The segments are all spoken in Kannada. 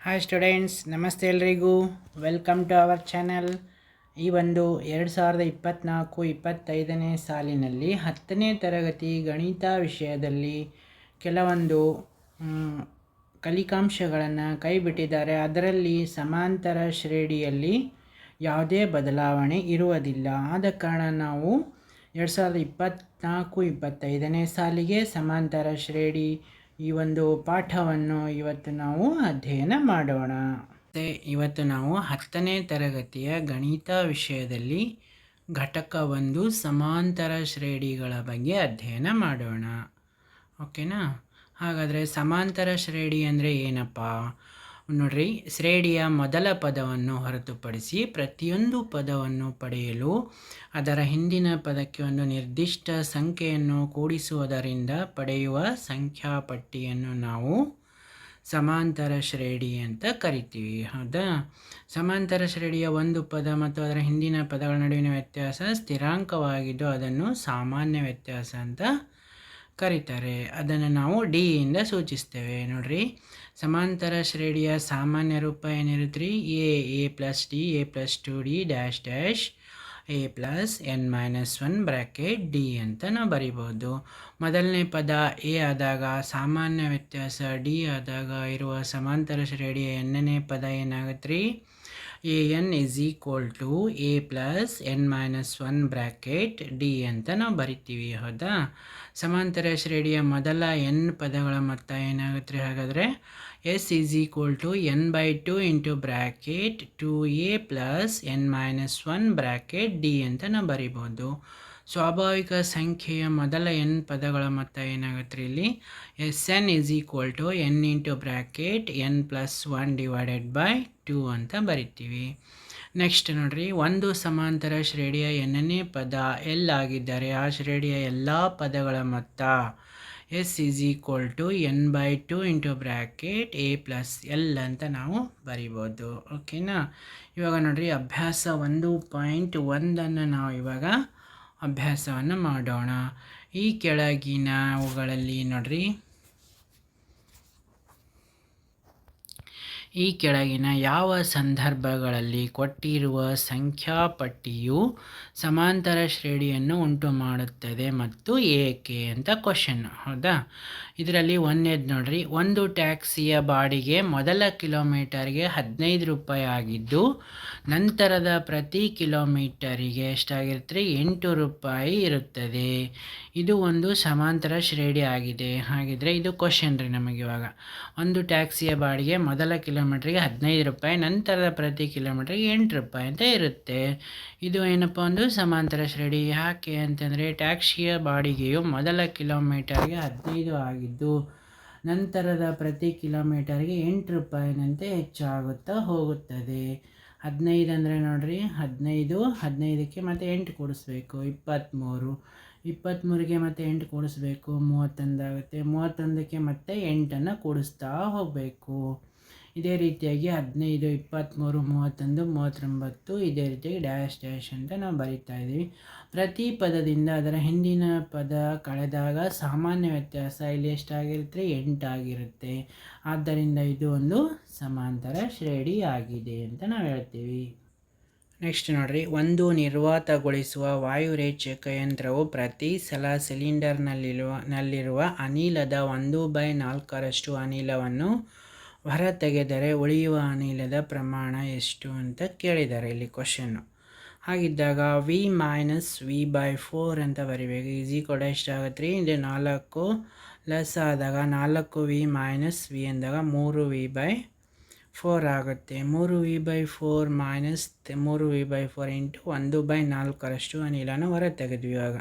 ಹಾಯ್ ಸ್ಟೂಡೆಂಟ್ಸ್ ನಮಸ್ತೆ ಎಲ್ರಿಗೂ. ವೆಲ್ಕಮ್ ಟು ಅವರ್ ಚಾನಲ್ ಈ ಒಂದು ಎರಡು ಸಾವಿರದ ಇಪ್ಪತ್ತ್ನಾಲ್ಕು ಇಪ್ಪತ್ತೈದನೇ ಸಾಲಿನಲ್ಲಿ ಹತ್ತನೇ ತರಗತಿ ಗಣಿತ ವಿಷಯದಲ್ಲಿ ಕೆಲವೊಂದು ಕಲಿಕಾಂಶಗಳನ್ನು ಕೈಬಿಟ್ಟಿದ್ದಾರೆ. ಅದರಲ್ಲಿ ಸಮಾಂತರ ಶ್ರೇಣಿಯಲ್ಲಿ ಯಾವುದೇ ಬದಲಾವಣೆ ಇರುವುದಿಲ್ಲ. ಆದ ಕಾರಣ ನಾವು ಎರಡು ಸಾವಿರದ ಇಪ್ಪತ್ತ್ನಾಲ್ಕು ಇಪ್ಪತ್ತೈದನೇ ಸಾಲಿಗೆ ಸಮಾಂತರ ಶ್ರೇಣಿ ಈ ಒಂದು ಪಾಠವನ್ನು ಇವತ್ತು ನಾವು ಅಧ್ಯಯನ ಮಾಡೋಣ. ಮತ್ತು ಇವತ್ತು ನಾವು ಹತ್ತನೇ ತರಗತಿಯ ಗಣಿತ ವಿಷಯದಲ್ಲಿ ಘಟಕ ಒಂದು ಸಮಾಂತರ ಶ್ರೇಣಿಗಳ ಬಗ್ಗೆ ಅಧ್ಯಯನ ಮಾಡೋಣ. ಓಕೆನಾ? ಹಾಗಾದರೆ ಸಮಾಂತರ ಶ್ರೇಣಿ ಅಂದರೆ ಏನಪ್ಪ? ನೋಡ್ರಿ, ಶ್ರೇಣಿಯ ಮೊದಲ ಪದವನ್ನು ಹೊರತುಪಡಿಸಿ ಪ್ರತಿಯೊಂದು ಪದವನ್ನು ಪಡೆಯಲು ಅದರ ಹಿಂದಿನ ಪದಕ್ಕೆ ಒಂದು ನಿರ್ದಿಷ್ಟ ಸಂಖ್ಯೆಯನ್ನು ಕೂಡಿಸುವುದರಿಂದ ಪಡೆಯುವ ಸಂಖ್ಯಾಪಟ್ಟಿಯನ್ನು ನಾವು ಸಮಾಂತರ ಶ್ರೇಣಿ ಅಂತ ಕರಿತೀವಿ, ಹೌದಾ? ಸಮಾಂತರ ಶ್ರೇಣಿಯ ಒಂದು ಪದ ಮತ್ತು ಅದರ ಹಿಂದಿನ ಪದಗಳ ನಡುವಿನ ವ್ಯತ್ಯಾಸ ಸ್ಥಿರಾಂಕವಾಗಿದ್ದು ಅದನ್ನು ಸಾಮಾನ್ಯ ವ್ಯತ್ಯಾಸ ಅಂತ ಕರೀತಾರೆ. ಅದನ್ನು ನಾವು ಡಿ ಇಂದ ಸೂಚಿಸ್ತೇವೆ. ನೋಡ್ರಿ. ಸಮಾಂತರ ಶ್ರೇಣಿಯ ಸಾಮಾನ್ಯ ರೂಪ ಏನಿರುತ್ತೆ ರೀ A A plus D, A plus two D dash dash A plus N minus one bracket D ಅಂತ ನಾವು ಬರಿಬೋದು. ಮೊದಲನೇ ಪದ ಎ ಆದಾಗ ಸಾಮಾನ್ಯ ವ್ಯತ್ಯಾಸ ಡಿ ಆದಾಗ ಇರುವ ಸಮಾಂತರ ಶ್ರೇಣಿಯ ಎನ್ನನೇ ಪದ ಏನಾಗುತ್ತೆ ರೀ A N is equal to A plus N minus one bracket D ಅಂತ ನಾವು ಬರಿತೀವಿ, ಹೌದಾ? ಸಮಾಂತರ ಶ್ರೇಣಿಯ ಮೊದಲ ಎನ್ ಪದಗಳ ಮೊತ್ತ ಏನಾಗುತ್ತೆ ರೀ ಹಾಗಾದರೆ? S is equal to N by two into bracket two A plus N minus one bracket D ಅಂತ ನಾವು ಬರಿಬೋದು. ಸ್ವಾಭಾವಿಕ ಸಂಖ್ಯೆಯ ಮೊದಲ ಎನ್ ಪದಗಳ ಮೊತ್ತ ಏನಾಗುತ್ತೆ ರೀ ಇಲ್ಲಿ? S N is equal to N into bracket N plus one divided by two ಅಂತ ಬರಿತೀವಿ. ನೆಕ್ಸ್ಟ್ ನೋಡ್ರಿ, ಒಂದು ಸಮಾಂತರ ಶ್ರೇಣಿಯ ಎನ್ನನೇ ಪದ ಎಲ್ ಆಗಿದ್ದರೆ ಆ ಶ್ರೇಣಿಯ ಎಲ್ಲ ಪದಗಳ ಮೊತ್ತ S is equal to N by two into bracket A plus L ಅಂತ ನಾವು ಬರಿಬೋದು. ಓಕೆನಾ ಇವಾಗ ನೋಡಿರಿ, ಅಭ್ಯಾಸ ಒಂದು ಪಾಯಿಂಟ್ ಒಂದನ್ನು ನಾವು ಇವಾಗ ಅಭ್ಯಾಸವನ್ನು ಮಾಡೋಣ. ಈ ಕೆಳಗಿನವುಗಳಲ್ಲಿ ನೋಡ್ರಿ ಈ ಕೆಳಗಿನ ಯಾವ ಸಂದರ್ಭಗಳಲ್ಲಿ ಕೊಟ್ಟಿರುವ ಸಂಖ್ಯಾಪಟ್ಟಿಯು ಸಮಾಂತರ ಶ್ರೇಣಿಯನ್ನು ಉಂಟು ಮಾಡುತ್ತದೆ ಮತ್ತು ಏಕೆ ಅಂತ ಕ್ವಶನ್ ಹೌದಾ? ಇದರಲ್ಲಿ ಒಂದೇದು ನೋಡ್ರಿ. ಒಂದು ಟ್ಯಾಕ್ಸಿಯ ಬಾಡಿಗೆ ಮೊದಲ ಕಿಲೋಮೀಟರ್ಗೆ ಹದಿನೈದು ರೂಪಾಯಿ ಆಗಿದ್ದು, ನಂತರದ ಪ್ರತಿ ಕಿಲೋಮೀಟರಿಗೆ ಎಷ್ಟಾಗಿರುತ್ತೆ ಎಂಟು ರೂಪಾಯಿ ಇರುತ್ತದೆ. ಇದು ಒಂದು ಸಮಾಂತರ ಶ್ರೇಣಿ ಆಗಿದೆ. ಹಾಗಿದ್ರೆ ಇದು ಕ್ವಶನ್ ರೀ ನಮಗೆ ಇವಾಗ. ಒಂದು ಟ್ಯಾಕ್ಸಿಯ ಬಾಡಿಗೆ ಮೊದಲ ಕಿಲೋಮೀಟ್ರಿಗೆ ಹದಿನೈದು ರೂಪಾಯಿ, ನಂತರದ ಪ್ರತಿ ಕಿಲೋಮೀಟ್ರಿಗೆ ಎಂಟು ರೂಪಾಯಿ ಅಂತ ಇರುತ್ತೆ. ಇದು ಏನಪ್ಪ ಒಂದು ಸಮಾಂತರ ಶ್ರೇಣಿ. ಯಾಕೆ ಅಂತಂದರೆ ಟ್ಯಾಕ್ಸಿಯ ಬಾಡಿಗೆಯು ಮೊದಲ ಕಿಲೋಮೀಟರ್ಗೆ ಹದಿನೈದು ಆಗಿದ್ದು, ನಂತರದ ಪ್ರತಿ ಕಿಲೋಮೀಟರ್ಗೆ ಎಂಟು ರೂಪಾಯಿನಂತೆ ಹೆಚ್ಚಾಗುತ್ತಾ ಹೋಗುತ್ತದೆ. ಹದಿನೈದು ಅಂದರೆ ನೋಡಿರಿ, ಹದಿನೈದು, ಹದಿನೈದಕ್ಕೆ ಮತ್ತು ಎಂಟು ಕೊಡಿಸ್ಬೇಕು. ಇಪ್ಪತ್ತ್ಮೂರು, ಇಪ್ಪತ್ತ್ಮೂರಿಗೆ ಮತ್ತು ಎಂಟು ಕೂಡಿಸ್ಬೇಕು. ಮೂವತ್ತೊಂದಾಗುತ್ತೆ ಮೂವತ್ತೊಂದಕ್ಕೆ ಮತ್ತೆ ಎಂಟನ್ನು ಕೊಡಿಸ್ತಾ ಹೋಗಬೇಕು. ಇದೇ ರೀತಿಯಾಗಿ ಹದಿನೈದು ಇಪ್ಪತ್ತ್ಮೂರು ಮೂವತ್ತೊಂದು, ಮೂವತ್ತೊಂಬತ್ತು ಇದೇ ರೀತಿಯಾಗಿ ಡ್ಯಾಶ್ ಡ್ಯಾಶ್ ಅಂತ ನಾವು ಬರಿತಾ ಇದ್ದೀವಿ. ಪ್ರತಿ ಪದದಿಂದ ಅದರ ಹಿಂದಿನ ಪದ ಕಳೆದಾಗ ಸಾಮಾನ್ಯ ವ್ಯತ್ಯಾಸ ಇಲ್ಲಿ ಎಷ್ಟಾಗಿರುತ್ತೆ? ಎಂಟಾಗಿರುತ್ತೆ ಆದ್ದರಿಂದ ಇದು ಒಂದು ಸಮಾಂತರ ಶ್ರೇಣಿ ಆಗಿದೆ ಅಂತ ನಾವು ಹೇಳ್ತೀವಿ. ನೆಕ್ಸ್ಟ್ ನೋಡ್ರಿ. ಒಂದು ನಿರ್ವಾತಗೊಳಿಸುವ ವಾಯುರೇಚಕ ಯಂತ್ರವು ಪ್ರತಿ ಸಲ ಸಿಲಿಂಡರ್ನಲ್ಲಿರುವ ನಲ್ಲಿರುವ ಅನಿಲದ ಒಂದು ಬೈ ನಾಲ್ಕರಷ್ಟು ಅನಿಲವನ್ನು ಹೊರತೆಗೆದರೆ ಉಳಿಯುವ ಅನಿಲದ ಪ್ರಮಾಣ ಎಷ್ಟು ಅಂತ ಕೇಳಿದ್ದಾರೆ ಇಲ್ಲಿ ಕ್ವಶನ್ನು ಹಾಗಿದ್ದಾಗ V minus V by four ಅಂತ ಬರಿಬೇಕು. ಈಸಿ ಕೂಡ ಎಷ್ಟಾಗುತ್ತೆ ರೀ. ಇದು ನಾಲ್ಕು ಲೆಸ್ ಆದಾಗ ನಾಲ್ಕು ವಿ ಮೈನಸ್ ವಿ ಅಂದಾಗ ಮೂರು ವಿ ಬೈ ಫೋರ್ ಆಗುತ್ತೆ. ಮೂರು ವಿ ಬೈ ಫೋರ್ ಮೈನಸ್ ಮೂರು ವಿ ಬೈ ಫೋರ್ ಇಂಟು ಒಂದು ಬೈ ನಾಲ್ಕರಷ್ಟು ಅನಿಲನ ಹೊರ ತೆಗೆದ್ವಿ ಇವಾಗ.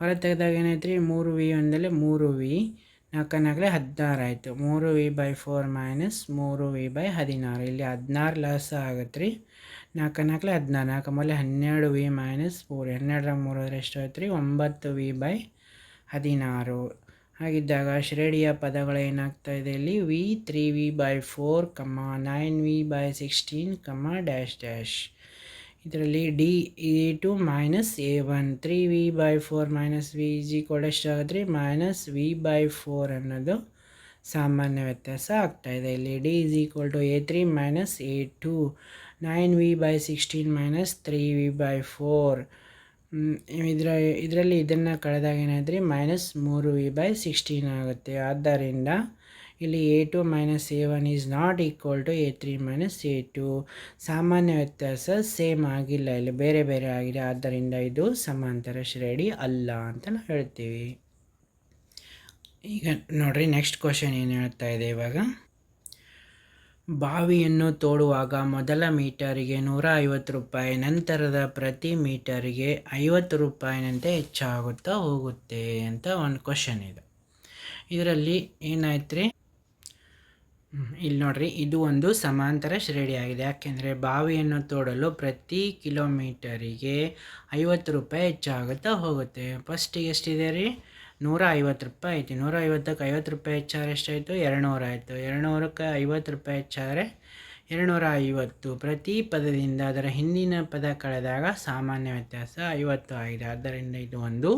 ಹೊರ ತೆಗೆದಾಗ ಏನಾಯ್ತು ರೀ? ಮೂರು ವಿ ಒಂದಲ್ಲೇ ಮೂರು ವಿ ನಾಲ್ಕು ನಾಲ್ಕಲೆ ಹದಿನಾರು ಆಯಿತು. ಮೂರು ವಿ ಬೈ ಫೋರ್ ಮೈನಸ್ ಮೂರು ವಿ ಬೈ ಹದಿನಾರು. ಇಲ್ಲಿ ಹದಿನಾರು ಲಾಸ್ ಆಗುತ್ತೆ ರೀ ನಾಲ್ಕು ನಾಲ್ಕಲೆ ಹದಿನಾರು. ನಾಲ್ಕು ಮೇಲೆ ಹನ್ನೆರಡು ವಿ ಮೈನಸ್ ಮೂರು. ಹನ್ನೆರಡರ ಮೂರು ಅಂದರೆ ಎಷ್ಟು ಆಯ್ತು ರೀ ಒಂಬತ್ತು ವಿ ಬೈ ಹದಿನಾರು. ಹಾಗಿದ್ದಾಗ ಶ್ರೇಣಿಯ ಪದಗಳು ಏನಾಗ್ತಾ ಇದೆ ಇಲ್ಲಿ? V three V by four, comma nine V by sixteen, comma dash dash. ಇದರಲ್ಲಿ D A two minus A one three V by four minus V G ಕೂಡ ಎಷ್ಟಾಗುತ್ತೆ ರೀ ಮೈನಸ್ ವಿ ಬೈ ಫೋರ್ ಅನ್ನೋದು ಸಾಮಾನ್ಯ ವ್ಯತ್ಯಾಸ ಆಗ್ತಾಯಿದೆ ಇಲ್ಲಿ D is equal to A three minus A two nine V by sixteen minus three V by four ಇದರ, ಇದರಲ್ಲಿ ಇದನ್ನು ಕಳೆದಾಗ ಏನಾದರೆ ಮೈನಸ್ ಮೂರು ವಿ ಬೈ ಸಿಕ್ಸ್ಟೀನ್ ಆಗುತ್ತೆ. ಆದ್ದರಿಂದ ಇಲ್ಲಿ A two minus A one is not equal to A three minus A two ಸಾಮಾನ್ಯ ವ್ಯತ್ಯಾಸ ಸೇಮ್ ಆಗಿಲ್ಲ. ಇಲ್ಲಿ ಬೇರೆ ಬೇರೆ ಆಗಿದೆ. ಆದ್ದರಿಂದ ಇದು ಸಮಾಂತರ ಶ್ರೇಣಿ ಅಲ್ಲ ಅಂತ ನಾವು ಹೇಳ್ತೀವಿ. ಈಗ ನೋಡ್ರಿ ನೆಕ್ಸ್ಟ್ ಕ್ವಶನ್ ಏನು ಹೇಳ್ತಾ ಇದೆ ಇವಾಗ? ಬಾವಿಯನ್ನು ತೋಡುವಾಗ ಮೊದಲ ಮೀಟರಿಗೆ ನೂರ ಐವತ್ತು ರೂಪಾಯಿ, ನಂತರದ ಪ್ರತಿ ಮೀಟರಿಗೆ ಐವತ್ತು ರೂಪಾಯಿನಂತೆ ಹೆಚ್ಚಾಗುತ್ತಾ ಹೋಗುತ್ತೆ ಅಂತ ಒಂದು ಕ್ವಶನ್ ಇದೆ. ಇದರಲ್ಲಿ ಏನಾಯ್ತು ರೀ ಇಲ್ಲಿ ನೋಡ್ರಿ, ಇದು ಒಂದು ಸಮಾಂತರ ಶ್ರೇಣಿಯಾಗಿದೆ. ಯಾಕೆಂದರೆ ಬಾವಿಯನ್ನು ತೋಡಲು ಪ್ರತಿ ಕಿಲೋಮೀಟರಿಗೆ ಐವತ್ತು ರೂಪಾಯಿ ಹೆಚ್ಚಾಗುತ್ತಾ ಹೋಗುತ್ತೆ. ಫಸ್ಟಿಗೆ ಎಷ್ಟಿದೆ ರೀ? ನೂರ ಐವತ್ತು ರೂಪಾಯಿ ಐತಿ ನೂರ ಐವತ್ತಕ್ಕೆ ಐವತ್ತು ರೂಪಾಯಿ ಹೆಚ್ಚಾದ್ರೆ ಎಷ್ಟಾಯಿತು? ಎರಡು ನೂರ ಆಯಿತು. ಎರಡುನೂರಕ್ಕೆ ಐವತ್ತು ರೂಪಾಯಿ ಹೆಚ್ಚಾದರೆ ಎರಡು ನೂರ ಐವತ್ತು ಪ್ರತಿ ಪದದಿಂದ ಅದರ ಹಿಂದಿನ ಪದ ಕಳೆದಾಗ ಸಾಮಾನ್ಯ ವ್ಯತ್ಯಾಸ ಐವತ್ತು ಆಗಿದೆ. ಆದ್ದರಿಂದ ಇದು ಒಂದು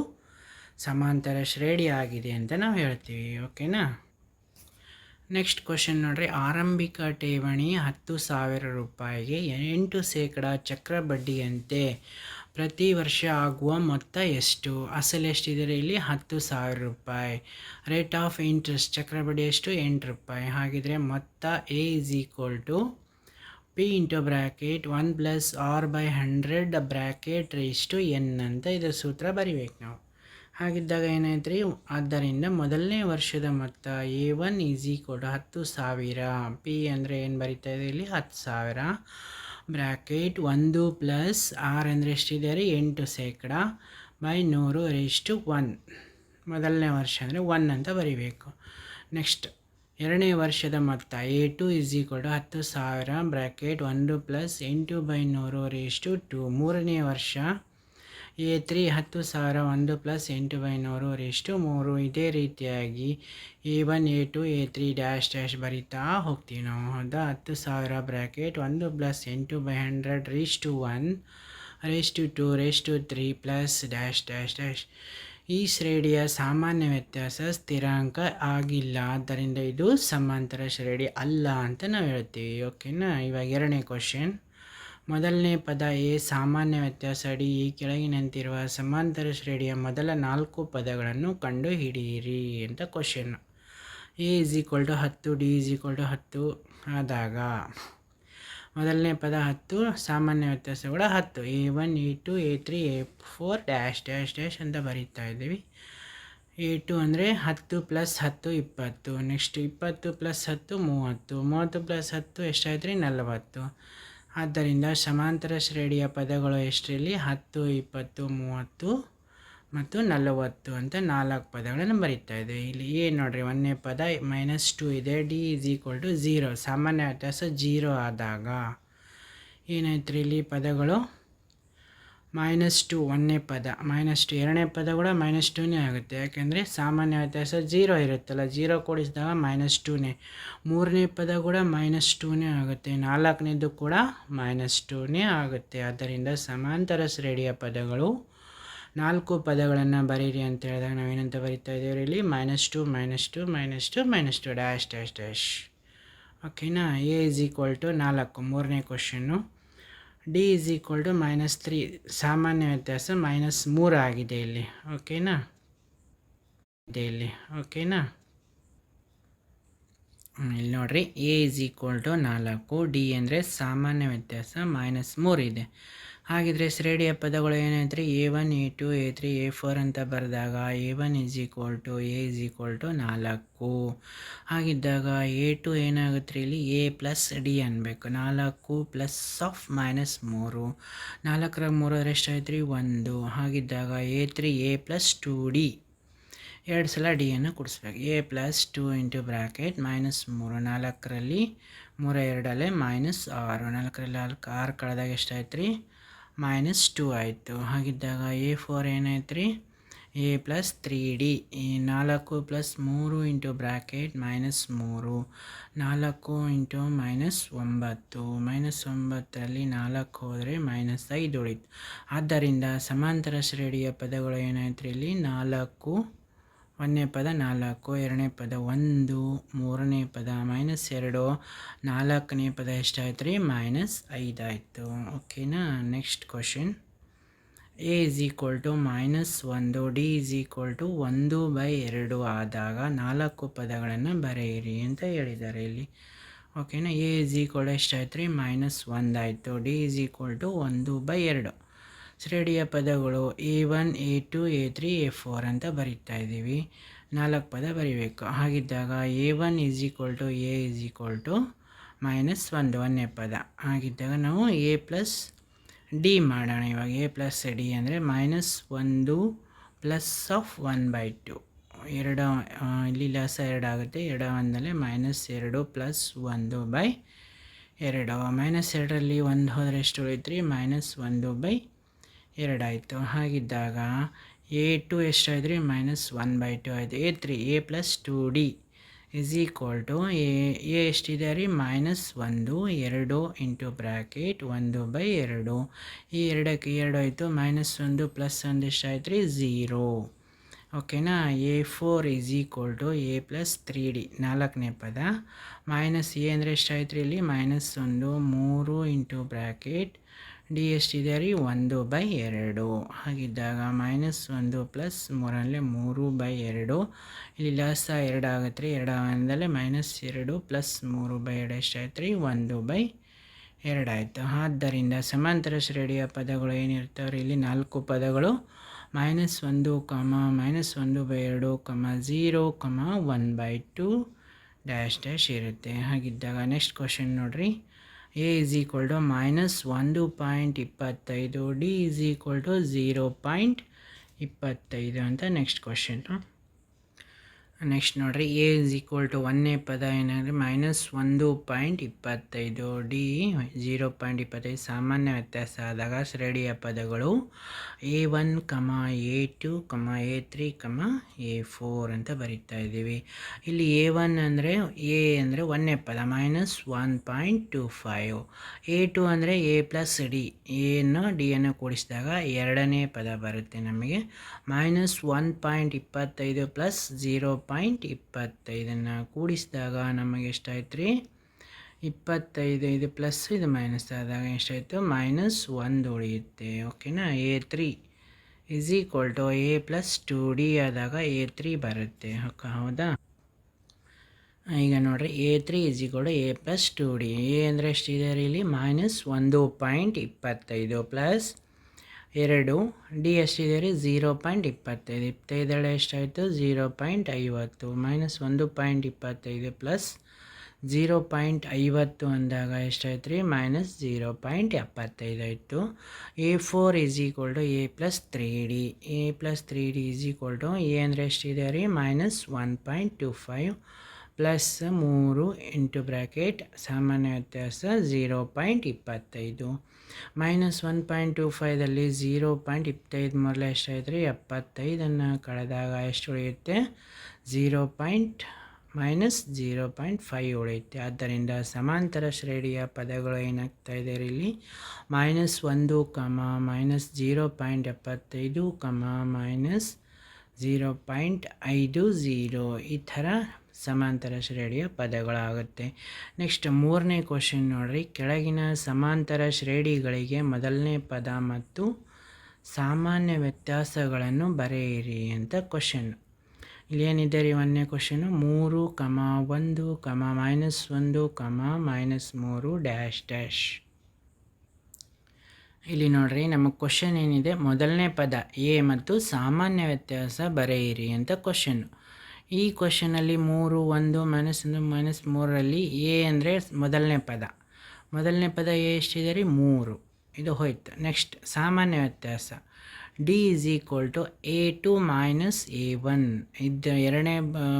ಸಮಾಂತರ ಶ್ರೇಣಿ ಆಗಿದೆ ಅಂತ ನಾವು ಹೇಳ್ತೀವಿ. ಓಕೆನಾ ನೆಕ್ಸ್ಟ್ ಕ್ವಶನ್ ನೋಡ್ರಿ. ಆರಂಭಿಕ ಠೇವಣಿ ಹತ್ತು ಸಾವಿರ ರೂಪಾಯಿಗೆ ಎಂಟು ಶೇಕಡ ಚಕ್ರ ಬಡ್ಡಿಯಂತೆ ಪ್ರತಿ ವರ್ಷ ಆಗುವ ಮೊತ್ತ ಎಷ್ಟು? ಅಸಲು ಎಷ್ಟಿದೆ ಇಲ್ಲಿ? ಹತ್ತು ಸಾವಿರ ರೂಪಾಯಿ. ರೇಟ್ ಆಫ್ ಇಂಟ್ರೆಸ್ಟ್ ಚಕ್ರ ಬಡ್ಡಿ ಎಷ್ಟು? ಎಂಟು ರೂಪಾಯಿ. ಹಾಗಿದ್ರೆ ಮೊತ್ತ A is equal to P into bracket one plus R by hundred bracket ಇಷ್ಟು ಎನ್ ಅಂತ ಇದರ ಸೂತ್ರ ಬರಿಬೇಕು ನಾವು. ಹಾಗಿದ್ದಾಗ ಏನಾಯ್ತು ರೀ ಆದ್ದರಿಂದ ಮೊದಲನೇ ವರ್ಷದ ಮೊತ್ತ ಎ ಒನ್ ಈಸ್ ಟು ಹತ್ತು ಸಾವಿರ. ಪಿ ಅಂದರೆ ಏನು ಬರೀತಾ ಇದೆ ಇಲ್ಲಿ? ಹತ್ತು ಸಾವಿರ. ಬ್ರ್ಯಾಕೆಟ್ ಒಂದು ಪ್ಲಸ್ ಆರ್ ಅಂದರೆ ಎಷ್ಟಿದೆ ರೀ? ಎಂಟು ಶೇಕಡ ಬೈ ನೂರು ರೇಷ್ಟು ಒನ್ ಮೊದಲನೇ ವರ್ಷ ಅಂದರೆ ಒನ್ ಅಂತ ಬರಿಬೇಕು. ನೆಕ್ಸ್ಟ್ ಎರಡನೇ ವರ್ಷದ ಮೊತ್ತ ಎ ಟು ಇಸ್ ಟು ಹತ್ತು ಸಾವಿರ. ಬ್ರ್ಯಾಕೆಟ್ ಒಂದು ಪ್ಲಸ್ ಎಂಟು ಬೈ ನೂರು ರೇಷ್ಟು ಟು ಮೂರನೇ ವರ್ಷ ಎ ತ್ರೀ ಹತ್ತು ಸಾವಿರ ಒಂದು ಪ್ಲಸ್ ಎಂಟು ಬೈ ನೂರು ರೆಷ್ಟು ಮೂರು ಇದೇ ರೀತಿಯಾಗಿ A one, A two, A three dash dash ಬರೀತಾ ಹೋಗ್ತೀವಿ ನಾವು. ಹೌದಾ? ಹತ್ತು ಸಾವಿರ ಬ್ರ್ಯಾಕೆಟ್, ಒಂದು ಪ್ಲಸ್ ಎಂಟು by hundred raise to one raise to two three plus dash dash dash. ಈ ಶ್ರೇಣಿಯ ಸಾಮಾನ್ಯ ವ್ಯತ್ಯಾಸ ಸ್ಥಿರಾಂಕ ಆಗಿಲ್ಲ. ಆದ್ದರಿಂದ ಇದು ಸಮಾಂತರ ಶ್ರೇಣಿ ಅಲ್ಲ ಅಂತ ನಾವು ಹೇಳ್ತೀವಿ. ಓಕೆನಾ ಇವಾಗ ಎರಡನೇ ಕ್ವಶನ್ ಮೊದಲನೇ ಪದ ಎ, ಸಾಮಾನ್ಯ ವ್ಯತ್ಯಾಸ ಅಡಿ ಈ ಕೆಳಗಿನಂತಿರುವ ಸಮಾಂತರ ಶ್ರೇಣಿಯ ಮೊದಲ ನಾಲ್ಕು ಪದಗಳನ್ನು ಕಂಡು ಹಿಡಿಯಿರಿ ಅಂತ question A is equal to ಹತ್ತು, ಡಿ ಇಸ್ ಈಕ್ವಲ್ ಟು ಹತ್ತು ಆದಾಗ ಮೊದಲನೇ ಪದ ಹತ್ತು, ಸಾಮಾನ್ಯ ವ್ಯತ್ಯಾಸಗಳು ಹತ್ತು. A one A two A three A four dash dash dash ಅಂತ ಬರೀತಾ ಇದ್ದೀವಿ. ಎ ಟು ಅಂದರೆ ಹತ್ತು ಪ್ಲಸ್ ಹತ್ತು, ಇಪ್ಪತ್ತು. ನೆಕ್ಸ್ಟ್ ಇಪ್ಪತ್ತು ಪ್ಲಸ್ ಹತ್ತು, ಮೂವತ್ತು. ಮೂವತ್ತು ಪ್ಲಸ್ ಹತ್ತು ಎಷ್ಟಾಯ್ತು ರೀ ನಲವತ್ತು. ಆದ್ದರಿಂದ ಸಮಾಂತರ ಶ್ರೇಣಿಯ ಪದಗಳು ಎಷ್ಟರಲ್ಲಿ? ಹತ್ತು, ಇಪ್ಪತ್ತು, ಮೂವತ್ತು ಮತ್ತು ನಲವತ್ತು ಅಂತ ನಾಲ್ಕು ಪದಗಳನ್ನು ಬರೀತಾ ಇದೆ ಇಲ್ಲಿ ಏನು ನೋಡಿರಿ, ಒಂದನೇ ಪದ ಮೈನಸ್ ಟು ಇದೆ D is equal to zero ಸಾಮಾನ್ಯ ವ್ಯತ್ಯಾಸ ಜೀರೋ ಆದಾಗ ಏನಾಯ್ತು ರೀ ಇಲ್ಲಿ ಪದಗಳು? ಮೈನಸ್ ಟು ಒಂದನೇ ಪದ. ಮೈನಸ್ ಟು ಎರಡನೇ ಪದ ಕೂಡ ಮೈನಸ್ ಟೂನೇ ಆಗುತ್ತೆ. ಯಾಕೆಂದರೆ ಸಾಮಾನ್ಯ ವ್ಯತ್ಯಾಸ ಜೀರೋ ಇರುತ್ತಲ್ಲ, ಜೀರೋ ಕೂಡಿಸಿದಾಗ ಮೈನಸ್ ಟೂನೇ. ಮೂರನೇ ಪದ ಕೂಡ ಮೈನಸ್ ಟೂನೇ ಆಗುತ್ತೆ. ನಾಲ್ಕನೇದು ಕೂಡ ಮೈನಸ್ ಟೂನೇ ಆಗುತ್ತೆ. ಆದ್ದರಿಂದ ಸಮಾಂತರ ಶ್ರೇಣಿಯ ಪದಗಳು, ನಾಲ್ಕು ಪದಗಳನ್ನು ಬರೀರಿ ಅಂತ ಹೇಳಿದಾಗ ನಾವೇನಂತ ಬರೀತಾ ಇದ್ದೇವೆ ಇಲ್ಲಿ? Minus two minus two minus two minus two, dash dash dash. ಓಕೆನಾ? ಎ ಇಸ್ ಈಕ್ವಲ್ ಟು ನಾಲ್ಕು. ಮೂರನೇ question. D is equal to minus three ಸಾಮಾನ್ಯ ವ್ಯತ್ಯಾಸ ಮೈನಸ್ ಮೂರು ಆಗಿದೆ ಇಲ್ಲಿ. ಓಕೆನಾ ಇದೆ ಇಲ್ಲಿ. ಓಕೆನಾ ಇಲ್ಲಿ ನೋಡಿರಿ. ಎ ಈಸ್ ಈಕ್ವಲ್ ಟು ನಾಲ್ಕು. ಡಿ ಅಂದರೆ ಸಾಮಾನ್ಯ ವ್ಯತ್ಯಾಸ ಮೈನಸ್ ಮೂರು ಇದೆ. ಹಾಗಿದ್ರೆ ಶ್ರೇಣಿಯ ಪದಗಳು ಏನಾಯ್ತು A one A two A three A four ಅಂತ ಬರೆದಾಗ A one is equal to A is equal to ನಾಲ್ಕು. ಹಾಗಿದ್ದಾಗ ಎ ಟು ಏನಾಗುತ್ತೆ ರೀ ಇಲ್ಲಿ? ಎ ಪ್ಲಸ್ ಡಿ ಅನ್ಬೇಕು. ನಾಲ್ಕು ಪ್ಲಸ್ ಆಫ್ ಮೈನಸ್ ಮೂರು. ನಾಲ್ಕರ ಮೂರರ ಎಷ್ಟಾಯ್ತು ರೀ ಒಂದು. ಹಾಗಿದ್ದಾಗ A three A plus two D ಎರಡು ಸಲ ಡಿಯನ್ನು ಕೊಡಿಸ್ಬೇಕು. A plus two into bracket minus ಮೂರು. ನಾಲ್ಕರಲ್ಲಿ ಮೂರ ಎರಡಲ್ಲೇ ಮೈನಸ್ ಆರು. ನಾಲ್ಕರಲ್ಲಿ ನಾಲ್ಕು ಆರು ಕಳೆದಾಗ ಎಷ್ಟಾಯ್ತು ರೀ ಮೈನಸ್ ಟು ಆಯಿತು. ಹಾಗಿದ್ದಾಗ ಎ ಫೋರ್ ಏನಾಯ್ತು ರೀ ಎ ಪ್ಲಸ್ ತ್ರೀ ಡಿ ಈ ನಾಲ್ಕು ಪ್ಲಸ್ ಮೂರು ಇಂಟು ಬ್ರ್ಯಾಕೆಟ್ ಮೈನಸ್ ಮೂರು. ನಾಲ್ಕು ಇಂಟು ಮೈನಸ್ ಒಂಬತ್ತು. ಮೈನಸ್ ಒಂಬತ್ತರಲ್ಲಿ ನಾಲ್ಕು ಹೋದರೆ ಮೈನಸ್ ಐದು ಉಳಿತು. ಆದ್ದರಿಂದ ಸಮಾಂತರ ಶ್ರೇಣಿಯ ಪದಗಳು ಏನಾಯ್ತು ಇಲ್ಲಿ? ನಾಲ್ಕು ಒಂದನೇ ಪದ ನಾಲ್ಕು, ಎರಡನೇ ಪದ ಒಂದು, ಮೂರನೇ ಪದ ಮೈನಸ್ ಎರಡು, ನಾಲ್ಕನೇ ಪದ ಎಷ್ಟಾಯ್ತು ರೀ ಮೈನಸ್ ಐದಾಯಿತು ಓಕೆನಾ next question A is equal to minus ಒಂದು ಡಿ ಇಸ್ ಈಕ್ವಲ್ ಟು ಒಂದು ಬೈ ಎರಡು ಆದಾಗ ನಾಲ್ಕು ಪದಗಳನ್ನು ಬರೆಯಿರಿ ಅಂತ ಹೇಳಿದ್ದಾರೆ ಇಲ್ಲಿ. ಓಕೆನಾ ಎ ಇಸ್ ಈಕ್ವಲ್ ಎಷ್ಟಾಯ್ತು ರೀ ಮೈನಸ್ ಒಂದಾಯಿತು ಡಿ ಇಸ್ ಈಕ್ವಲ್ ಟು ಒಂದು ಬೈ ಎರಡು. ಶ್ರೇಣಿಯ ಪದಗಳು A one A two A three A four ಅಂತ ಬರೀತಾ ಇದ್ದೀವಿ. ನಾಲ್ಕು ಪದ ಬರಿಬೇಕು. ಹಾಗಿದ್ದಾಗ A one is equal to A is equal to minus ಒಂದು, ಒಂದನೇ ಪದ. ಹಾಗಿದ್ದಾಗ ನಾವು ಎ ಪ್ಲಸ್ ಡಿ ಮಾಡೋಣ. ಇವಾಗ ಎ ಪ್ಲಸ್ ಡಿ ಅಂದರೆ ಮೈನಸ್ ಒಂದು plus of one by two ಎರಡು ಇಲ್ಲಿ ಲಸ ಎರಡು ಆಗುತ್ತೆ. ಎರಡು ಒಂದಲ್ಲೇ ಮೈನಸ್ ಎರಡು ಪ್ಲಸ್ ಒಂದು ಬೈ ಎರಡು. ಮೈನಸ್ ಎರಡರಲ್ಲಿ ಒಂದು ಹೋದರೆ ಎಷ್ಟು ಉಳಿತು ರೀ ಮೈನಸ್ ಒಂದು ಬೈ ಎರಡಾಯಿತು. ಹಾಗಿದ್ದಾಗ ಎ ಟು ಎಷ್ಟಾಯ್ತು ರೀ? ಮೈನಸ್ ಒನ್ ಬೈ ಟು ಆಯಿತು. A three A plus two D is equal to A A ಎಷ್ಟಿದೆ ರೀ? ಮೈನಸ್ ಒಂದು, ಎರಡು ಇಂಟು ಬ್ರ್ಯಾಕೆಟ್ ಒಂದು ಬೈ ಎರಡು. ಈ ಎರಡಕ್ಕೆ ಎರಡು ಆಯಿತು. ಮೈನಸ್ ಒಂದು ಪ್ಲಸ್ ಒಂದು ಎಷ್ಟಾಯ್ತು ರೀ? ಝೀರೋ ಓಕೆನಾ A four is equal to A plus three D ನಾಲ್ಕನೇ ಪದ. ಮೈನಸ್ ಎ ಅಂದರೆ ಎಷ್ಟಾಯ್ತು ರೀ ಇಲ್ಲಿ? ಮೈನಸ್ ಒಂದು, ಮೂರು ಇಂಟು ಬ್ರ್ಯಾಕೆಟ್ ಡಿ ಎಷ್ಟಿದೆ ರೀ ಒಂದು ಬೈ ಎರಡು ಹಾಗಿದ್ದಾಗ ಮೈನಸ್ ಒಂದು ಪ್ಲಸ್ ಮೂರಲ್ಲೇ ಮೂರು ಬೈ ಎರಡು. ಇಲ್ಲಿ ಲಾಸ ಎರಡು ಆಗುತ್ತೆ ರೀ ಎರಡು ಒಂದಲ್ಲೇ ಮೈನಸ್ ಎರಡು ಪ್ಲಸ್ ಮೂರು ಬೈ ಎರಡು ಎಷ್ಟಾಯ್ತು ರೀ ಒಂದು ಬೈ ಎರಡಾಯಿತು ಆದ್ದರಿಂದ ಸಮಾಂತರ ಶ್ರೇಣಿಯ ಪದಗಳು ಏನಿರ್ತಾವೆ ರೀ ಇಲ್ಲಿ ನಾಲ್ಕು ಪದಗಳು. ಮೈನಸ್ ಒಂದು ಕಮ, ಮೈನಸ್ ಒಂದು ಬೈ ಎರಡು, comma zero comma one by two, dash dash ಇರುತ್ತೆ. ಹಾಗಿದ್ದಾಗ ನೆಕ್ಸ್ಟ್ ಕ್ವಶನ್ ನೋಡಿರಿ. A is equal to minus ಒಂದು ಪಾಯಿಂಟ್ ಇಪ್ಪತ್ತೈದು D is equal to zero point ಇಪ್ಪತ್ತೈದು ಅಂತ ನೆಕ್ಸ್ಟ್ ಕ್ವಶನ್ನು ನೆಕ್ಸ್ಟ್ ನೋಡಿರಿ ಎ ಇಸ್ ಈಕ್ವಲ್ ಟು ಒಂದನೇ ಪದ ಏನಂದರೆ ಮೈನಸ್ ಒಂದು ಪಾಯಿಂಟ್ ಇಪ್ಪತ್ತೈದು. ಡಿ ಜೀರೋ ಪಾಯಿಂಟ್ ಇಪ್ಪತ್ತೈದು. ಸಾಮಾನ್ಯ ವ್ಯತ್ಯಾಸ ಆದಾಗ ಶ್ರೇಣಿಯ ಪದಗಳು A one comma A two comma A three comma A four ಅಂತ ಬರೀತಾ ಇದ್ದೀವಿ. ಇಲ್ಲಿ ಎ ಒನ್ ಅಂದರೆ ಎ ಅಂದರೆ ಒಂದನೇ ಪದ minus one point two five A two ಅಂದರೆ ಎ ಪ್ಲಸ್ ಡಿ ಎನ್ನು ಡಿಯನ್ನು ಕೂಡಿಸಿದಾಗ ಎರಡನೇ ಪದ ಬರುತ್ತೆ ನಮಗೆ. ಮೈನಸ್ ಒನ್ ಪಾಯಿಂಟ್ ಇಪ್ಪತ್ತೈದು ಪ್ಲಸ್ ಝೀರೋ ಪಾಯಿಂಟ್ ಇಪ್ಪತ್ತೈದನ್ನು ಕೂಡಿಸಿದಾಗ ನಮಗೆ ಎಷ್ಟಾಯ್ತು ರೀ ಇಪ್ಪತ್ತೈದು, ಇದು ಪ್ಲಸ್, ಇದು ಮೈನಸ್. ಆದಾಗ ಎಷ್ಟಾಯಿತು? ಮೈನಸ್ ಒಂದು ಉಳಿಯುತ್ತೆ. ಓಕೆನಾ? A three is equal to A plus two D ಆದಾಗ ಎ ತ್ರೀ ಬರುತ್ತೆ. ಹೌದಾ? ಈಗ ನೋಡಿರಿ. A three is equal to A plus two D. A ಅಂದರೆ ಎಷ್ಟಿದೆ ರೀ ಇಲ್ಲಿ? ಮೈನಸ್ ಒಂದು ಪಾಯಿಂಟ್ ಇಪ್ಪತ್ತೈದು ಪ್ಲಸ್ ಎರಡು ಡಿ ಎಷ್ಟಿದೆ ರೀ ಝೀರೋ ಪಾಯಿಂಟ್ ಇಪ್ಪತ್ತೈದು. ಇಪ್ಪತ್ತೈದಳೆ ಎಷ್ಟಾಯಿತು? ಝೀರೋ ಪಾಯಿಂಟ್ ಐವತ್ತು. ಮೈನಸ್ ಒಂದು ಪಾಯಿಂಟ್ ಇಪ್ಪತ್ತೈದು ಪ್ಲಸ್ ಝೀರೋ ಪಾಯಿಂಟ್ ಐವತ್ತು ಅಂದಾಗ ಎಷ್ಟಾಯ್ತು ರೀ ಮೈನಸ್ ಝೀರೋ ಪಾಯಿಂಟ್ ಎಪ್ಪತ್ತೈದು ಆಯಿತು. A four is equal to A plus three D A plus three D is equal to A ಅಂದರೆ ಎಷ್ಟಿದೆ ರೀ? Minus one point two five plus ಮೂರು ಇಂಟು ಬ್ರ್ಯಾಕೆಟ್ ಸಾಮಾನ್ಯ ವ್ಯತ್ಯಾಸ ಝೀರೋ ಪಾಯಿಂಟ್ ಇಪ್ಪತ್ತೈದು. ಮೈನಸ್ ಒನ್ ಪಾಯಿಂಟ್ ಟು ಫೈದಲ್ಲಿ ಝೀರೋ ಪಾಯಿಂಟ್ ಇಪ್ಪತ್ತೈದು ಮೊದಲು ಎಷ್ಟಾಯಿತು ಎಪ್ಪತ್ತೈದನ್ನು ಕಳೆದಾಗ ಎಷ್ಟು ಉಳಿಯುತ್ತೆ? Zero point minus zero point five ಉಳಿಯುತ್ತೆ. ಆದ್ದರಿಂದ ಸಮಾಂತರ ಶ್ರೇಣಿಯ ಪದಗಳು ಏನಾಗ್ತಾ ಇದೆ ಇಲ್ಲಿ? ಮೈನಸ್ ಒಂದು, ಕಮ, ಮೈನಸ್ ಝೀರೋ ಪಾಯಿಂಟ್ ಎಪ್ಪತ್ತೈದು, ಕಮ, ಮೈನಸ್ ಝೀರೋ ಪಾಯಿಂಟ್ ಐದು ಝೀರೋ ಈ ಥರ ಸಮಾಂತರ ಶ್ರೇಣಿಯ ಪದಗಳಾಗುತ್ತೆ. ನೆಕ್ಸ್ಟ್ ಮೂರನೇ ಕ್ವಶನ್ ನೋಡಿರಿ. ಕೆಳಗಿನ ಸಮಾಂತರ ಶ್ರೇಣಿಗಳಿಗೆ ಮೊದಲನೇ ಪದ ಮತ್ತು ಸಾಮಾನ್ಯ ವ್ಯತ್ಯಾಸಗಳನ್ನು ಬರೆಯಿರಿ ಅಂತ ಕ್ವಶನ್. ಇಲ್ಲಿ ಏನಿದೆ ರೀ ಒಂದನೇ ಕ್ವಶನು? ಮೂರು, ಕಮ, ಒಂದು, ಕಮ, ಮೈನಸ್ ಒಂದು, ಕಮ, ಮೈನಸ್ ಮೂರು, ಡ್ಯಾಶ್ ಡ್ಯಾಶ್. ಇಲ್ಲಿ ನೋಡ್ರಿ, ನಮ್ಮ ಕ್ವಶನ್ ಏನಿದೆ? ಮೊದಲನೇ ಪದ ಎ ಮತ್ತು ಸಾಮಾನ್ಯ ವ್ಯತ್ಯಾಸ ಬರೆಯಿರಿ ಅಂತ ಕ್ವಶನ್ನು ಈ ಕ್ವಶನಲ್ಲಿ ಮೂರು, ಒಂದು, ಮೈನಸ್ ಒಂದು, ಮೈನಸ್ ಮೂರರಲ್ಲಿ ಎ ಅಂದರೆ ಮೊದಲನೇ ಪದ. ಮೊದಲನೇ ಪದ ಎ ಎಷ್ಟಿದೆ ರೀ? ಮೂರು. ಇದು ಹೋಯ್ತು. ನೆಕ್ಸ್ಟ್ ಸಾಮಾನ್ಯ ವ್ಯತ್ಯಾಸ. D is equal to A two minus A one. ಇದು ಎರಡನೇ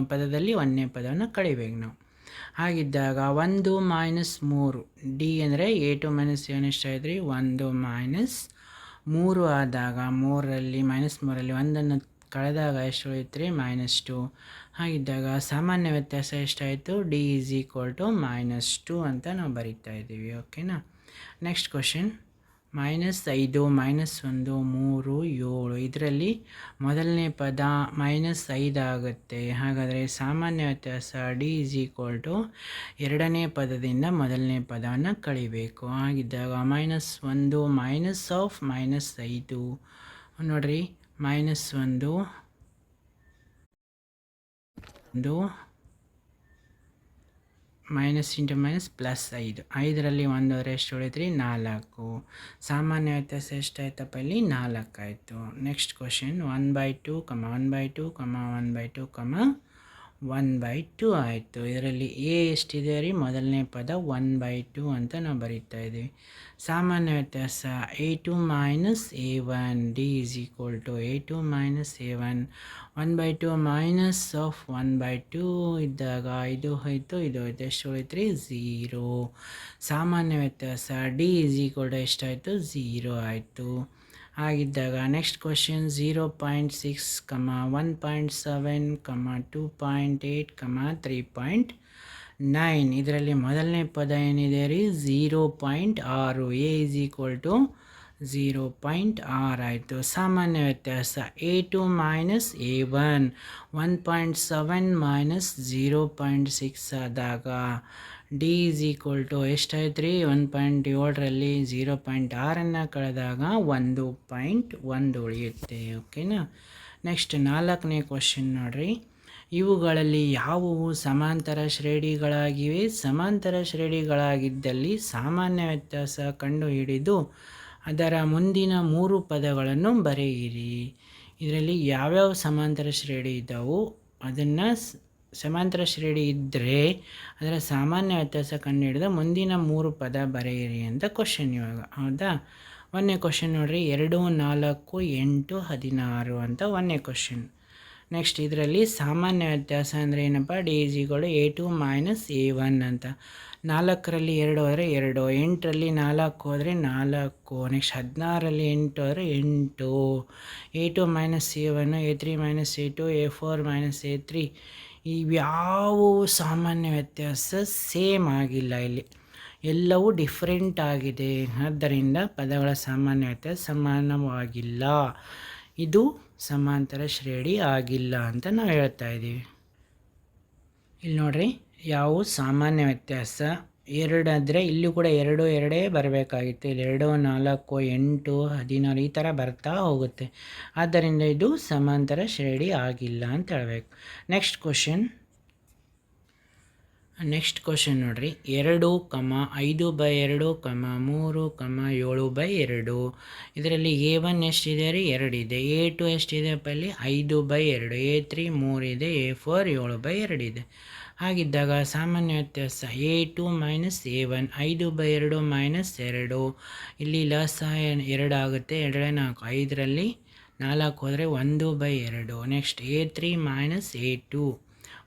ಪದದಲ್ಲಿ ಒಂದನೇ ಪದವನ್ನು ಕಳಿಬೇಕು ನಾವು. ಹಾಗಿದ್ದಾಗ ಒಂದು ಮೈನಸ್ ಮೂರು. ಡಿ ಅಂದರೆ ಎ ಟು ಮೈನಸ್ ಸೆವೆನ್ ಎಷ್ಟಾಯಿದ್ರಿ ರೀ? ಒಂದು ಮೈನಸ್ ಮೂರು ಆದಾಗ ಮೂರರಲ್ಲಿ ಮೈನಸ್ ಮೂರಲ್ಲಿ ಒಂದನ್ನು ಕಳೆದಾಗ ಎಷ್ಟು ಉಳಿಯುತ್ತೆ ರೀ? ಮೈನಸ್ ಟು ಹಾಗಿದ್ದಾಗ ಸಾಮಾನ್ಯ ವ್ಯತ್ಯಾಸ ಎಷ್ಟಾಯಿತು? D is equal to minus two ಅಂತ ನಾವು ಬರೀತಾ ಇದ್ದೀವಿ ಓಕೆನಾ ನೆಕ್ಸ್ಟ್ ಕ್ವಶನ್ ಮೈನಸ್ ಐದು, ಮೈನಸ್ ಒಂದು, ಮೂರು, ಏಳು. ಇದರಲ್ಲಿ ಮೊದಲನೇ ಪದ ಮೈನಸ್ ಐದು ಆಗುತ್ತೆ. ಹಾಗಾದರೆ ಸಾಮಾನ್ಯ ವ್ಯತ್ಯಾಸ ಡಿ ಇಸ್ ಈಕ್ವಲ್ ಟು ಎರಡನೇ ಪದದಿಂದ ಮೊದಲನೇ ಪದವನ್ನು ಕಳಿಬೇಕು. ಹಾಗಿದ್ದಾಗ ಮೈನಸ್ ಒಂದು, ಮೈನಸ್ ಆಫ್ ಮೈನಸ್ ಐದು. ನೋಡಿರಿ, ಮೈನಸ್ ಒಂದು ಒಂದು ಮೈನಸ್ ಇಂಟು ಮೈನಸ್ ಪ್ಲಸ್ ಐದು. ಐದರಲ್ಲಿ ಒಂದೂವರೆ ಎಷ್ಟು ಉಳಿದ್ರಿ ನಾಲ್ಕು. ಸಾಮಾನ್ಯ ವ್ಯತ್ಯಾಸ ಎಷ್ಟಾಯ್ತಪ್ಪ ಇಲ್ಲಿ? ನಾಲ್ಕು ಆಯಿತು next question one by two comma one by two comma one by two comma one by two ಆಯಿತು. ಇದರಲ್ಲಿ ಎ ಎಷ್ಟಿದೆ ರೀ? ಮೊದಲನೇ ಪದ ಒನ್ ಬೈ ಟು ಅಂತ ನಾವು ಬರೀತಾ ಇದ್ದೀವಿ. ಸಾಮಾನ್ಯ ವ್ಯತ್ಯಾಸ A two minus A one D is equal to A two minus A one one by two minus of one by two ಇದ್ದಾಗ ಇದು ಹೋಯಿತು, ಇದು ಹೋಯ್ತು. ಎಷ್ಟು ಉಳಿತು ರೀ ಝೀರೋ ಸಾಮಾನ್ಯ ವ್ಯತ್ಯಾಸ ಡಿ ಈಸ್ ಈಕ್ವಲ್ ಟು ಎಷ್ಟಾಯಿತು? ಝೀರೋ ಆಯಿತು. ಹಾಗಿದ್ದಾಗ next question zero point six comma one point seven comma two point eight comma three point nine ಇದರಲ್ಲಿ ಮೊದಲನೇ ಪದ ಏನಿದೆ ರೀ? ಝೀರೋ ಪಾಯಿಂಟ್ ಆರು. A is equal to zero point R ಆಯಿತು. ಸಾಮಾನ್ಯ ವ್ಯತ್ಯಾಸ. A two minus A one one point seven minus zero point six ಆದಾಗ ಡಿ ಈಸ್ ಈಕ್ವಲ್ ಟು ಎಷ್ಟಾಯ್ತು ರೀ ಒನ್ ಪಾಯಿಂಟ್ ಏಳರಲ್ಲಿ ಝೀರೋ ಪಾಯಿಂಟ್ ಆರನ್ನು ಕಳೆದಾಗ ಒಂದು ಪಾಯಿಂಟ್ ಒಂದು ಉಳಿಯುತ್ತೆ ಓಕೆನಾ ನೆಕ್ಸ್ಟ್ ನಾಲ್ಕನೇ ಕ್ವಶನ್ ನೋಡಿರಿ. ಇವುಗಳಲ್ಲಿ ಯಾವುವು ಸಮಾಂತರ ಶ್ರೇಣಿಗಳಾಗಿವೆ? ಸಮಾಂತರ ಶ್ರೇಣಿಗಳಾಗಿದ್ದಲ್ಲಿ ಸಾಮಾನ್ಯ ವ್ಯತ್ಯಾಸ ಕಂಡುಹಿಡಿದು ಅದರ ಮುಂದಿನ ಮೂರು ಪದಗಳನ್ನು ಬರೆಯಿರಿ. ಇದರಲ್ಲಿ ಯಾವ್ಯಾವ ಸಮಾಂತರ ಶ್ರೇಣಿ ಇದ್ದಾವೋ ಅದನ್ನು ಸಮಾಂತರ ಶ್ರೇಣಿ ಇದ್ದರೆ ಅದರ ಸಾಮಾನ್ಯ ವ್ಯತ್ಯಾಸ ಕಂಡುಹಿಡಿದು ಮುಂದಿನ ಮೂರು ಪದ ಬರೆಯಿರಿ ಅಂತ ಕ್ವಶನ್ ಇವಾಗ. ಹೌದಾ? ಒಂದನೇ ಕ್ವಶನ್ ನೋಡಿರಿ. ಎರಡು, ನಾಲ್ಕು, ಎಂಟು, ಹದಿನಾರು ಅಂತ ಒಂದನೇ ಕ್ವಶನ್ ನೆಕ್ಸ್ಟ್ ಇದರಲ್ಲಿ ಸಾಮಾನ್ಯ ವ್ಯತ್ಯಾಸ ಅಂದರೆ ಏನಪ್ಪ? D ಜಿಗಳು A two minus A one ಅಂತ. ನಾಲ್ಕರಲ್ಲಿ ಎರಡು ಹೋದರೆ ಎರಡು, ಎಂಟರಲ್ಲಿ ನಾಲ್ಕು ಹೋದರೆ ನಾಲ್ಕು ನೆಕ್ಸ್ಟ್ ಹದಿನಾರಲ್ಲಿ ಎಂಟು ಹೋದರೆ ಎಂಟು. A two minus A one A three minus A two A four minus A three ಇವ್ಯಾವ ಸಾಮಾನ್ಯ ವ್ಯತ್ಯಾಸ ಸೇಮ್ ಆಗಿಲ್ಲ ಇಲ್ಲಿ. ಎಲ್ಲವೂ ಡಿಫ್ರೆಂಟ್ ಆಗಿದೆ. ಆದ್ದರಿಂದ ಪದಗಳ ಸಾಮಾನ್ಯ ವ್ಯತ್ಯಾಸ ಸಮಾನವಾಗಿಲ್ಲ. ಇದು ಸಮಾಂತರ ಶ್ರೇಣಿ ಆಗಿಲ್ಲ ಅಂತ ನಾವು ಹೇಳ್ತಾ ಇದ್ದೀವಿ. ಇಲ್ಲಿ ನೋಡ್ರಿ, ಯಾವ ಸಾಮಾನ್ಯ ವ್ಯತ್ಯಾಸ ಎರಡಾದರೆ ಇಲ್ಲೂ ಕೂಡ ಎರಡು, ಎರಡೇ ಬರಬೇಕಾಗಿತ್ತು. ಇಲ್ಲಿ ಎರಡು, ನಾಲ್ಕು, ಎಂಟು, ಹದಿನಾರು ಈ ಥರ ಬರ್ತಾ ಹೋಗುತ್ತೆ. ಆದ್ದರಿಂದ ಇದು ಸಮಾಂತರ ಶ್ರೇಣಿ ಆಗಿಲ್ಲ ಅಂತ ಹೇಳಬೇಕು. ನೆಕ್ಸ್ಟ್ ಕ್ವಶನ್ ನೆಕ್ಸ್ಟ್ ಕ್ವಶನ್ ನೋಡಿರಿ. ಎರಡು ಕಮ ಐದು ಬೈ ಎರಡು ಕಮ ಮೂರು ಕಮ ಏಳು ಬೈ ಎರಡು. ಇದರಲ್ಲಿ ಎ ಒನ್ ಎಷ್ಟಿದೆ ರೀ? ಎರಡಿದೆ ಎ ಟು ಎಷ್ಟಿದೆ ಅಲ್ಲಿ ಐದು ಬೈ ಎರಡು. ಎ ತ್ರೀ ಮೂರಿದೆ ಎ ಫೋರ್ ಏಳು ಬೈ ಎರಡಿದೆ ಹಾಗಿದ್ದಾಗ ಸಾಮಾನ್ಯ ವ್ಯತ್ಯಾಸ A two minus A one ಐದು ಬೈ ಎರಡು ಮೈನಸ್ ಎರಡು. ಇಲ್ಲಿ ಲಸ ಎರಡು ಆಗುತ್ತೆ ಎರಡೇ ನಾಲ್ಕು. ಐದರಲ್ಲಿ ನಾಲ್ಕು ಹೋದರೆ ಒಂದು ಬೈ ಎರಡು. Next A three minus A two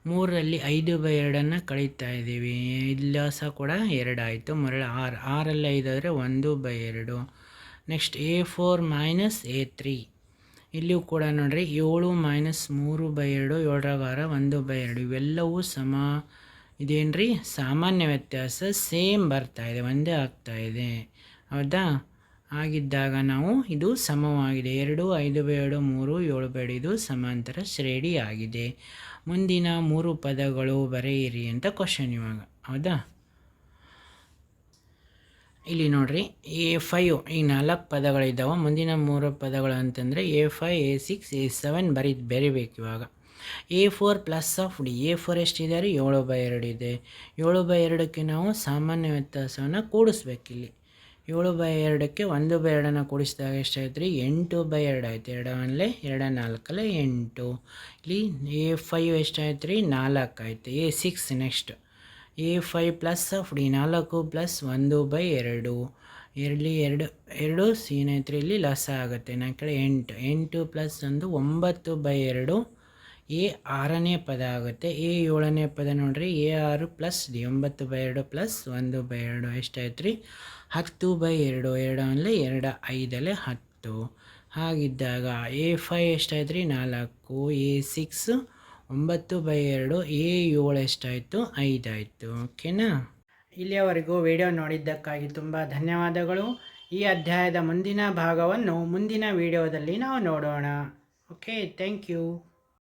ಮೂರರಲ್ಲಿ ಐದು ಬೈ ಎರಡನ್ನು ಕಳೀತಾ ಇದ್ದೀವಿ. ಇಲ್ಲ ಸಹ ಕೂಡ ಎರಡಾಯಿತು ಮರಳು ಆರು. ಆರಲ್ಲಿ ಐದಾದರೆ ಒಂದು ಬೈ ಎರಡು. Next A four minus A three ಇಲ್ಲಿಯೂ ಕೂಡ ನೋಡಿರಿ ಏಳು ಮೈನಸ್ ಮೂರು ಬೈ ಎರಡು, ಏಳರ ಬಾರ ಒಂದು ಬೈ ಎರಡು. ಇವೆಲ್ಲವೂ ಸಮ ಇದೇನು ರೀ ಸಾಮಾನ್ಯ ವ್ಯತ್ಯಾಸ ಸೇಮ್ ಬರ್ತಾ ಇದೆ, ಒಂದೇ ಆಗ್ತಾ ಇದೆ. ಹೌದಾ? ಆಗಿದ್ದಾಗ ನಾವು ಇದು ಸಮವಾಗಿದೆ. ಎರಡು, ಐದು ಬೈ ಎರಡು, ಮೂರು, ಏಳು ಬೈ ಇದು ಸಮಾಂತರ ಶ್ರೇಣಿ ಆಗಿದೆ ಮುಂದಿನ ಮೂರು ಪದಗಳು ಬರೆಯಿರಿ ಅಂತ ಕ್ವಶನ್ ಇವಾಗ. ಹೌದಾ? ಇಲ್ಲಿ ನೋಡ್ರಿ ಎ ಫೈವ್ ಈ ನಾಲ್ಕು ಪದಗಳಿದ್ದಾವೆ. ಮುಂದಿನ ಮೂರು ಪದಗಳು ಅಂತಂದರೆ a five a six a seven ಬರೀ ಬೆರಿಬೇಕು ಇವಾಗ. A four plus of d a four ಎಷ್ಟಿದೆ ರೀ ಏಳು ಬೈ ಎರಡು ಇದೆ. ಏಳು ಬೈ ಎರಡಕ್ಕೆ ನಾವು ಸಾಮಾನ್ಯ ವ್ಯತ್ಯಾಸವನ್ನು ಕೂಡಿಸ್ಬೇಕಿಲ್ಲಿ. ಏಳು ಬೈ ಎರಡಕ್ಕೆ ಒಂದು ಬೈ ಎರಡನ್ನು ಕೂಡಿಸಿದಾಗ ಎಷ್ಟಾಯ್ತು ರೀ ಎಂಟು ಬೈ ಎರಡು ಆಯ್ತು. ಎರಡು ಅಲ್ಲೇ ಎರಡು ನಾಲ್ಕಲ್ಲೇ ಎಂಟು. ಇಲ್ಲಿ ಎ ಫೈವ್ ಎಷ್ಟಾಯ್ತು ರೀ ನಾಲ್ಕು ಆಯಿತು. A six next a five plus d ನಾಲ್ಕು ಪ್ಲಸ್ ಒಂದು ಬೈ ಎರಡು. ಎರಡಲಿ ಎರಡು ಎರಡು ಸೀನ ಐತ್ರಿ ಇಲ್ಲಿ ಲಸ ಆಗುತ್ತೆ. ನನ್ನ ಕಡೆ ಎಂಟು ಎಂಟು ಪ್ಲಸ್ ಒಂದು ಒಂಬತ್ತು ಬೈ ಎರಡು. ಎ ಆರನೇ ಪದ ಆಗುತ್ತೆ. ಎ ಏಳನೇ ಪದ ನೋಡ್ರಿ ಎ ಆರು ಪ್ಲಸ್ ಡಿ ಒಂಬತ್ತು ಬೈ ಎರಡು ಪ್ಲಸ್ ಒಂದು ಬೈ ಎರಡು. ಎಷ್ಟಾಯ್ತು ರೀ ಹತ್ತು ಬೈ ಎರಡು ಎರಡು ಅಂದರೆ ಎರಡು ಐದಲ್ಲೇ ಹತ್ತು. ಹಾಗಿದ್ದಾಗ ಎ ಫೈ ಎಷ್ಟಾಯ್ತು ರೀ ನಾಲ್ಕು ಎ ಸಿಕ್ಸ್ ಒಂಬತ್ತು ಬೈ ಎರಡು ಏ ಏಳು ಎಷ್ಟಾಯಿತು? ಐದಾಯಿತು. ಓಕೆನಾ? ಇಲ್ಲಿಯವರೆಗೂ ವಿಡಿಯೋ ನೋಡಿದ್ದಕ್ಕಾಗಿ ತುಂಬ ಧನ್ಯವಾದಗಳು. ಈ ಅಧ್ಯಾಯದ ಮುಂದಿನ ಭಾಗವನ್ನು ಮುಂದಿನ ವಿಡಿಯೋದಲ್ಲಿ ನಾವು ನೋಡೋಣ. Okay, thank you.